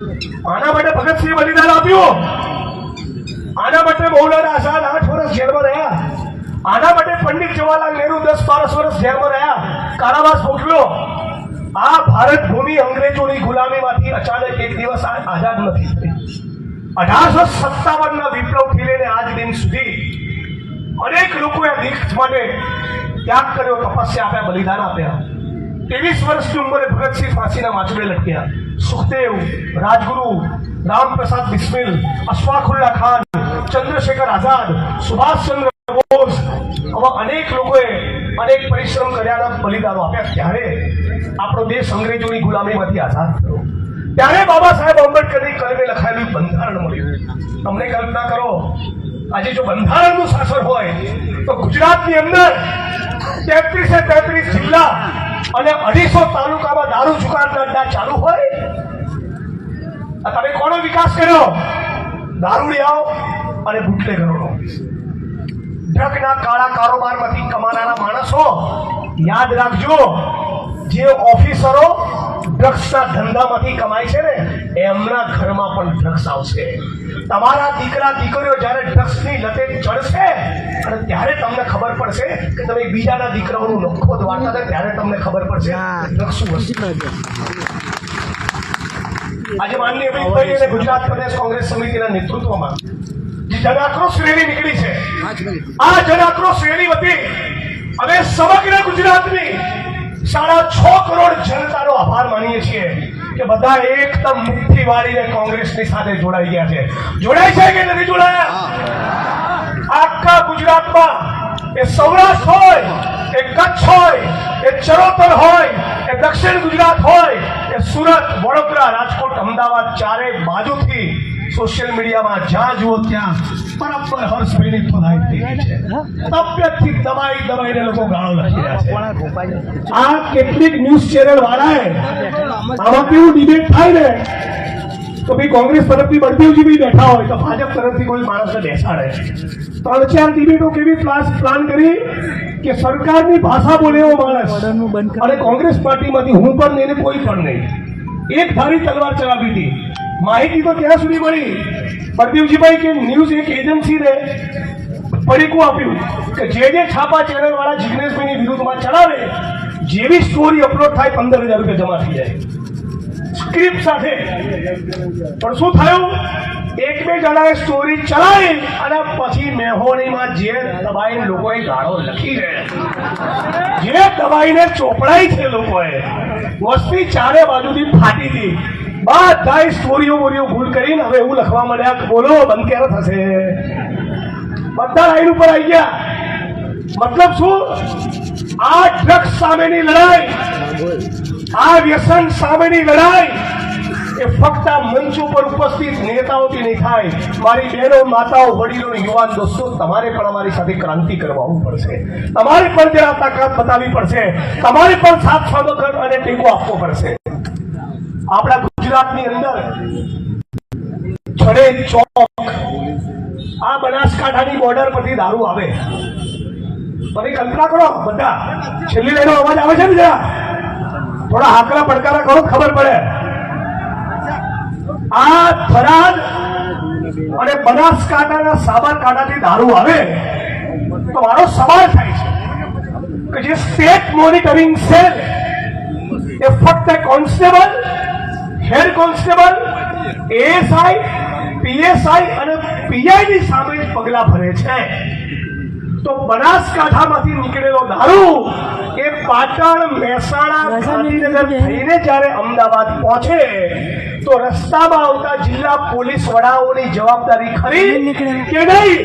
આના માટે ભગતસિંહ બલિદાન આપ્યું. આના માટે મૌલાના આઝાદ આઠ વર્ષ જેલમાં રહ્યા. આના માટે પંડિત જવાહરલાલ નહેરુ દસ બારસ વર્ષ જેલમાં રહ્યા. કારાવાસ ભોગવ્યો. આ ભારત ભૂમિ અંગ્રેજોની ગુલામીમાંથી અચાનક એક દિવસ આઝાદ નથી થઈ અઢારસો સત્તાવન ના વિપ્લવથી લઈને આજ દિન સુધી અનેક લોકોએ દીક્ષ માટે ત્યાગ કર્યો, તપસ્યા આપ્યા, બલિદાન આપ્યા. ત્રેવીસ વર્ષની ઉંમરે ભગતસિંહ ફાંસીના માચડે લટક્યા. સુખદેવ રાજગુરુ રામપ્રસાદ બિસ્મિલ અશફાકુલ્લા ખાન ચંદ્રશેખર આઝાદ સુભાષચંદ્ર બોઝ આવા અનેક લોકોએ અનેક પરિશ્રમ કર્યાના બલિદાનો આપ્યા ત્યારે આપણો દેશ અંગ્રેજોની ગુલામીમાંથી આઝાદ થયો ત્યારે બાબા સાહેબ આંબેડકરની કલમે લખાયેલું બંધારણ મળ્યું તમને કલ્પના કરો આજે જો બંધારણનું શાસન હોય તો ગુજરાતની અંદર તેત્રીસે તેત્રીસ જિલ્લા અને અઢીસો તાલુકામાં દારૂ અડ્ડા ચાલુ હોય? તમે કોનો વિકાસ કર્યો? દારૂડિયાઓ અને બુટલેગરોનો ડ્રગના કાળા કારોબારમાંથી કમાનારા માણસો, યાદ રાખજો જે ઓફિસરો ડ્રગ્સના ધંધામાંથી કમાય છે ને એમના ઘરમાં પણ ડ્રગ્સ આવશે. તમારા દીકરા દીકરીઓ જ્યારે ડ્રગ્સની લતે ચડશે અને ત્યારે તમને ખબર પડશે કે તમે બીજાના દીકરાઓનું નખો દ્વારતા હતા ત્યારે તમને ખબર પડશે ડ્રગ્સ શું વસ્તુ આજે માનનીય અમિતભાઈ અને ગુજરાત પ્રદેશ કોંગ્રેસ સમિતિના નેતૃત્વમાં જે જનાક્રોશ રેલી નીકળી છે આ જનાક્રોશ રેલી વતી અને સમગ્ર ગુજરાતની સાડા છ કરોડ જનતાનો આભાર માનીએ છીએ કે બધા એકદમ મુઠ્ઠી વાળીને કોંગ્રેસની સાથે જોડાઈ ગયા છે. જોડાય છે કે નથી જોડાયા? આખા ગુજરાતમાં એ સૌરાષ્ટ્ર હોય, એ કચ્છ હોય, એ ચરોતર હોય, એ દક્ષિણ ગુજરાત હોય, એ સુરત, વડોદરા, રાજકોટ, અમદાવાદ ચારે બાજુથી સોશિયલ મીડિયામાં જ્યાં જુઓ ત્યાં બરાબર હર્ષભાઈની ધોલાઈ થઈ ગઈ છે. તબિયતથી દબાઈ દબાઈને લોકો ગાળો લખી રહ્યા છે. આ કેટલીક ન્યૂઝ ચેનલ વાળાએ આમાં કેવું ડિબેટ થાય ને? તો ભાઈ કોંગ્રેસ તરફથી બળદેવજી બી બેઠા હોય તો ભાજપ તરફથી કોઈ માણસને બેસાડે. ત્રણ ચાર ડિબેટો કેવી પ્લાન કરી કે સરકારની ભાષા બોલે એવો માણસ. અને કોંગ્રેસ પાર્ટીમાંથી હું પણ નહીં કોઈ પણ નહીં. એક ધારી તલવાર ચલાવી હતી. માહિતી તો ત્યાં સુધી મળી. બળદેવજીભાઈ કે ન્યૂઝ એક એજન્સીને પડીકું આપ્યું કે જે જે છાપા ચેનલવાળા જિગ્નેશભાઈની વિરુદ્ધમાં ચલાવે, જેવી સ્ટોરી અપલોડ થાય, પંદર હજાર રૂપિયા જમા થઈ જાય. સ્ક્રિપ્ટ સાથે. પણ શું થયું? એક બે જણાએ સ્ટોરી ચલાવી અને પછી મેહોણીમાં જે દબાઈને લોકોએ ગાળો લખી ગયા જે દબાઈને ચોપડાઈ છે લોકોએ, વસ્તી ચારે બાજુથી ફાટી હતી. બધાય સ્ટોરીઓ બોરીઓ ભૂલ કરીને હવે એવું લખવા મળ્યા બોલો, બંધ ક્યારે થશે? બધા લાઈન ઉપર આવી ગયા. મતલબ શું? આ ડ્રગ્સ સામેની લડાઈ, આ વ્યસન સામેની લડાઈ, એ ફક્ત આ મંચ ઉપર ઉપસ્થિત નેતાઓથી નહીં થાય. મારી બહેનો, માતાઓ, વડીલો, યુવાન દોસ્તો, તમારે પણ અમારી સાથે ક્રાંતિ કરવાનું પડશે. તમારે પણ જરા તાકાત બતાવવી પડશે. તમારે પણ સાથ સામગ્ર અને ટેકો આપવો પડશે. આપણા ગુજરાતની અંદર છડે ચોક, આ બનાસકાંઠાની બોર્ડર પરથી દારૂ આવે. તમે કલ્પના કરો, બધા, છેલ્લી લાઈનો અવાજ આવે છે ને જરા? થોડા હાકરા પડકારા કરો, ખબર પડે. આ થરાદ અને બનાસકાંઠાના સાબરકાંઠાથી દારૂ આવે, તો મારો સવાલ થાય છે કે જે સ્ટેટ મોનિટરિંગ સેલ એ ફક્ત constable head constable ASI PSI અને પીઆઈ ની સામે પગલા ભરે છે. તો બનાસકાંઠામાંથી નીકળેલો દારૂ એ પાટણ મહેસાણા ગાંધીનગર થઈને જ્યારે અમદાવાદ પહોંચે તો રસ્તામાં આવતા જિલ્લા પોલીસ વડાઓની જવાબદારી ખરી કે નહીં?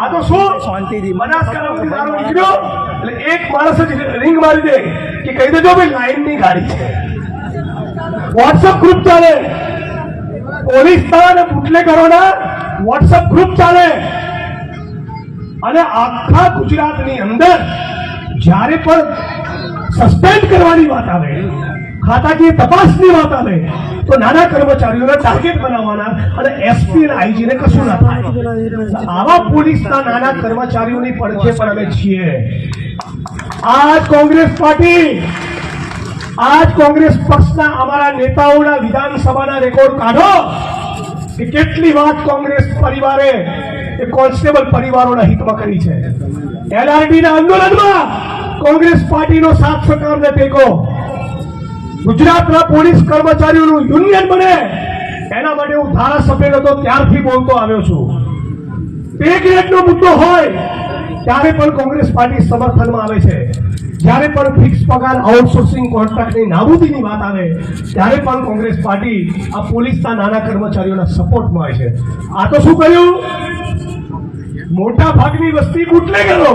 આ તો શું? શાંતિથી. બનાસકાંઠામાંથી દારૂ નીકળ્યો? એટલે એક માણસ જ રિંગ મારી દે કે કહી દેજો ભાઈ લાઈનની ગાડી છે. વોટ્સઅપ ગ્રુપ ચાલે. પોલીસ અને બુટલેગરોના વોટ્સઅપ ગ્રુપ ચાલે. અને આખા ગુજરાતની અંદર જ્યારે પણ સસ્પેન્ડ કરવાની વાત આવે, ખાતાકીય તપાસની વાત આવે, તો નાના કર્મચારીઓને ટાર્ગેટ બનાવવાના અને એસપી અને આઈજી ને કશું ના થાય. આવા પોલીસના નાના કર્મચારીઓની પડખે પણ અમે છીએ. આ કોંગ્રેસ પાર્ટી આ જ કોંગ્રેસ પક્ષના અમારા નેતાઓના વિધાનસભાના રેકોર્ડ કાઢો કે કેટલી વાત કોંગ્રેસ પરિવારે એ કોન્સ્ટેબલ પરિવારોના હિતમાં કરી છે. એલઆરડીના આંદોલનમાં કોંગ્રેસ પાર્ટીનો સાથ સહકારને ટેકો. ગુજરાતના પોલીસ કર્મચારીઓનું યુનિયન બને. એના માટે હું ધારાસભ્ય હતો ત્યારથી બોલતો આવ્યો છું. પે ગ્રેડનો મુદ્દો હોય, ત્યારે પણ કોંગ્રેસ પાર્ટી સમર્થનમાં આવે છે. જ્યારે પણ ફિક્સ પગાર આઉટસોર્સિંગ કોન્ટ્રાક્ટની નાબૂદીની વાત આવે, ત્યારે પણ કોંગ્રેસ પાર્ટી આ પોલીસના નાના કર્મચારીઓના સપોર્ટમાં હોય છે. આ તો શું કહ્યું? મોટા ભાગની વસ્તી બુટલેગરો.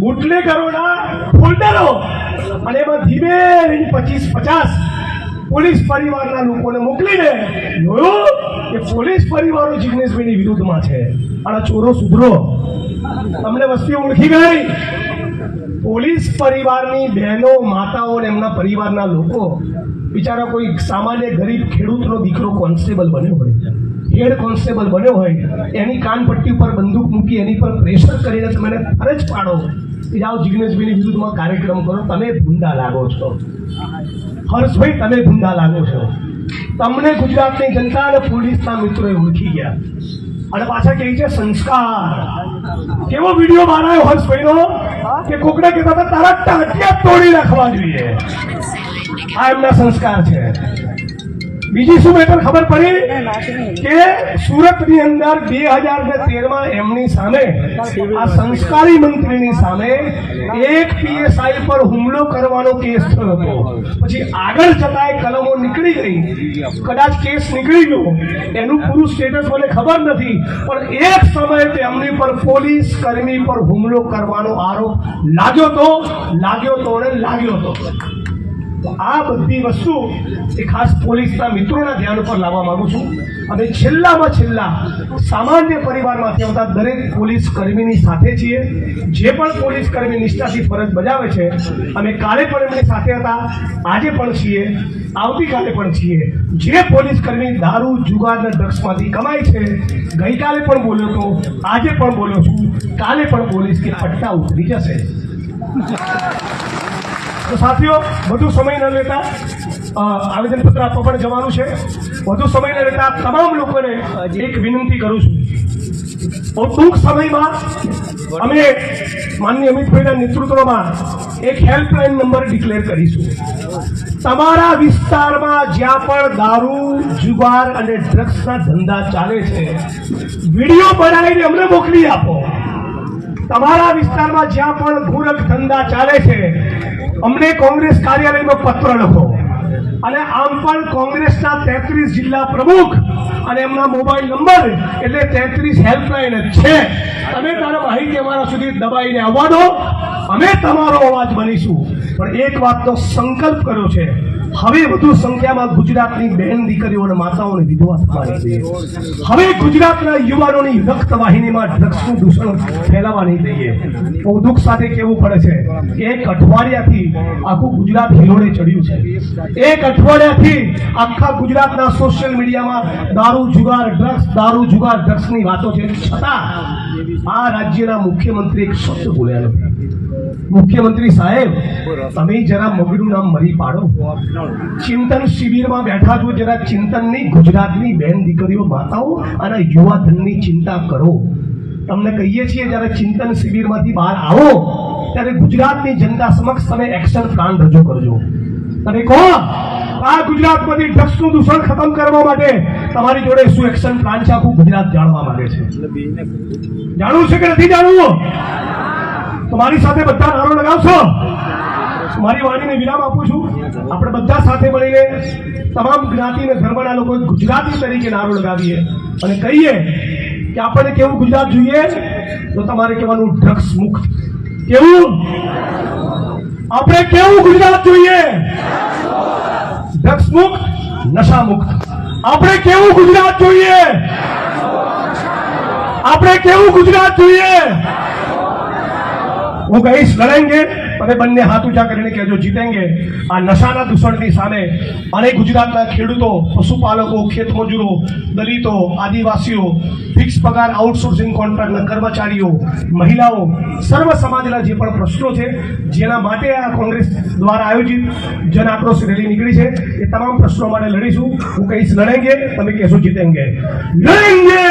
બુટલેગરોના ફોલ્ડરો. અને એમાં ધીમે પચીસ, પચાસ પોલીસ પરિવારના લોકોને મોકલીને જોયું કે પોલીસ પરિવારો જિગ્નેશભાઈની વિરુદ્ધમાં છે. અને ચોરો સુધરો. તમને વસ્તી ઓળખી ગઈ? પોલીસ પરિવારની બહેનો, માતાઓ અને એમના પરિવારના લોકો, બિચારા કોઈ સામાન્ય ગરીબ ખેડૂતનો દીકરો કોન્સ્ટેબલ બન્યો હોય, હેડ કોન્સ્ટેબલ બન્યો હોય, એની કાનપટ્ટી ઉપર બંદૂક મૂકી એની પર પ્રેશર કરીને તમે એને ફરજ પાડો કે જાઓ જિગ્નેશભાઈની વિરુદ્ધમાં કાર્યક્રમ કરો, તમે ભૂંડા લાગો છો. હર્ષભાઈ, તમે ભૂંડા લાગો છો. તમને ગુજરાતની જનતા અને પોલીસના મિત્રોએ ઓળખી ગયા. અને પાછા કહે છે સંસ્કાર. કેવો વીડિયો બનાવ્યો હર્ષભાઈનો? કે કુકડે કીધા તારા ટાંટિયા તોડી નાખવા જોઈએ. આ એમના સંસ્કાર છે. બીજી શું મેટર ખબર પડી? કે સુરતની અંદર બે હજાર ને તેરમાં એમની સામે આ સંસ્કારી મંત્રીની સામે એક પીએસઆઈ પર હુમલો કરવાનો કેસ થયો હતો. પછી આગળ જતા એ કલમો નીકળી ગઈ. કદાચ કેસ નીકળી ગયો. એનું પૂરું સ્ટેટસ મને ખબર નથી. પણ એક સમયે તેમની પર પોલીસ કર્મી પર હુમલો કરવાનો આરોપ લાગ્યો તો લાગ્યો તો અને લાગ્યો તો. આ બધી વસ્તુ એ ખાસ પોલીસના મિત્રોના ધ્યાન ઉપર લાવવા માંગુ છું. અને છેલ્લામાં છેલ્લા સામાન્ય પરિવારમાંથી આવતા દરેક પોલીસ કર્મીની સાથે છીએ. જે પણ પોલીસ કર્મી નિષ્ઠાથી ફરજ બજાવે છે, અમે કાલે પણ એમની સાથે હતા, આજે પણ છીએ, આવતીકાલે પણ છીએ. જે પોલીસ કર્મી દારૂ જુગારના ડ્રગ્સમાંથી કમાય છે, ગઈકાલે પણ બોલ્યો હતો, આજે પણ બોલ્યો છું, કાલે પણ પોલીસ કે પટ્ટા ઉતરી જશે. તો સાથીઓ વધુ સમય ન લેતા આવેદનપત્ર આપવા પણ જવાનું છે. વધુ સમય ન લેતા તમામ લોકોને એક વિનંતી કરું છું. ટૂંક સમયમાં અમે માનની અમિતભાઈના નેતૃત્વમાં એક હેલ્પલાઇન નંબર ડિક્લેર કરીશું. તમારા વિસ્તારમાં જ્યાં પણ દારૂ જુગાર અને ડ્રગ્સના ધંધા ચાલે છે વીડિયો બનાવીને અમને મોકલી આપો. તમારા વિસ્તારમાં જ્યાં પણ ભૂરક ધંધા ચાલે છે અમને કોંગ્રેસ કાર્યાલયમાં પત્ર લખો. અને આમ પણ કોંગ્રેસના તેત્રીસ જિલ્લા પ્રમુખ અને એમના મોબાઈલ નંબર એટલે તેત્રીસ હેલ્પલાઇન જ છે. તમે તારા માહિતી અમારા સુધી દબાઈને આવવા અમે તમારો અવાજ બનીશું પણ એક વાતનો સંકલ્પ કર્યો છે. હવે વધુ સંખ્યામાં ગુજરાતની બહેન દીકરીઓ અને માતાઓને વિધવા થવાની છે. હવે ગુજરાતના યુવાનોની રક્તવાહિનીમાં ડ્રગ્સનું દૂષણ ફેલાવા નહીં દઈએ બહુ દુઃખ સાથે કહેવું પડે છે એક અઠવાડિયાથી આખું ગુજરાત હિલોડે ચડ્યું છે. એક અઠવાડિયાથી આખા ગુજરાતના સોશિયલ મીડિયામાં દારૂ, જુગાર, ડ્રગ્સ, દારૂ, જુગાર, ડ્રગ્સની વાતો છે. છતાં આ રાજ્યના મુખ્યમંત્રી એક શબ્દ બોલ્યા નથી. મુખ્યમંત્રી સાહેબ તમે જરા મગનું નામ મરી પાડો. ચિંતન શિબિરમાં બેઠા છો જરા ચિંતનની ગુજરાતની બહેન દીકરીઓ માતાઓ અને યુવા ધનની ચિંતા કરો. તમને કહીએ છીએ જ્યારે ચિંતન શિબિરમાંથી બહાર આવો ત્યારે ગુજરાતની જનતા સમક્ષ તમે એક્શન પ્લાન રજૂ કરજો. તમે કહો આ ગુજરાતમાંથી ડ્રગ્સનું દૂષણ ખતમ કરવા માટે તમારી જોડે શું એક્શન પ્લાન છે આખું ગુજરાત જાણવા માંગે છે. જાણવું છે કે નથી જાણવું? તમારી સાથે બધા નારો લગાવશો? મારી વાણીને વિરામ આપું છું. આપણે બધા સાથે મળીને તમામ જ્ઞાતિ અને ધર્મના લોકો ગુજરાતી તરીકે નારો લગાવીએ અને કહીએ કે આપણને કેવું ગુજરાત જોઈએ? તો તમારે કહેવાનું ડ્રગ્સ મુક્ત. કેવું? આપણે કેવું ગુજરાત જોઈએ? ડ્રગ્સ મુક્ત, નશા મુક્ત. આપણે કેવું ગુજરાત જોઈએ? આપણે કેવું ગુજરાત જોઈએ? હું કહીશ, લડેંગે અને બંને હાથ ઊંચા કરીને કહેજો, જીતેંગે. આ નશાના દૂષણની સામે અને ગુજરાતના ખેડૂતો, પશુપાલકો ખેતમજૂરો દલિતો, આદિવાસીઓ ફિક્સ પગાર આઉટસોર્સિંગ કોન્ટ્રાક્ટના કર્મચારીઓ, મહિલાઓ, સર્વ સમાજના જે પણ પ્રશ્નો છે, જેના માટે આ કોંગ્રેસ દ્વારા આયોજિત જન આક્રોશ રેલી નીકળી છે, એ તમામ પ્રશ્નો માટે લડીશું. હું કહીશ, લડેંગે, તમે કહેશો જીતેંગે. લડેંગે!